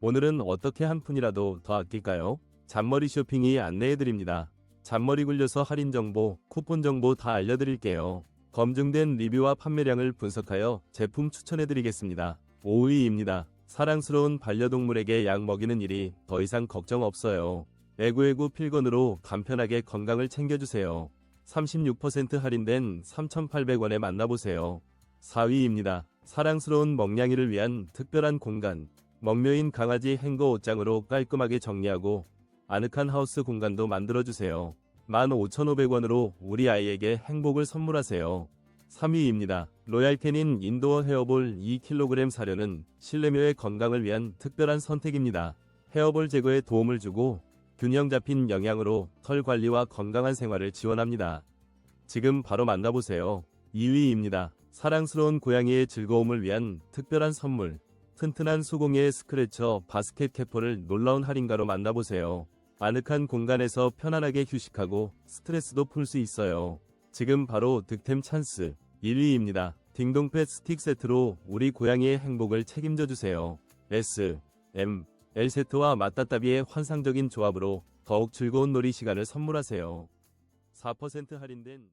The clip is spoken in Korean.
오늘은 어떻게 한 푼이라도 더 아낄까요? 잔머리 쇼핑이 안내해드립니다. 잔머리 굴려서 할인 정보, 쿠폰 정보 다 알려드릴게요. 검증된 리뷰와 판매량을 분석하여 제품 추천해드리겠습니다. 5위입니다. 사랑스러운 반려동물에게 약 먹이는 일이 더 이상 걱정 없어요. 에구에구 필건으로 간편하게 건강을 챙겨주세요. 36% 할인된 3,800원에 만나보세요. 4위입니다. 사랑스러운 먹냥이를 위한 특별한 공간. 먹묘인 강아지 행거 옷장으로 깔끔하게 정리하고 아늑한 하우스 공간도 만들어주세요. 15,500원으로 우리 아이에게 행복을 선물하세요. 3위입니다. 로얄 캐닌 인도어 헤어볼 2kg 사료는 실내묘의 건강을 위한 특별한 선택입니다. 헤어볼 제거에 도움을 주고 균형 잡힌 영양으로 털 관리와 건강한 생활을 지원합니다. 지금 바로 만나보세요. 2위입니다. 사랑스러운 고양이의 즐거움을 위한 특별한 선물. 튼튼한 수공예의 스크래처 바스켓 캐퍼를 놀라운 할인가로 만나보세요. 아늑한 공간에서 편안하게 휴식하고 스트레스도 풀 수 있어요. 지금 바로 득템 찬스 1위입니다. 딩동펫 스틱 세트로 우리 고양이의 행복을 책임져 주세요. S, M, L 세트와 맞다따비의 환상적인 조합으로 더욱 즐거운 놀이 시간을 선물하세요. 4% 할인된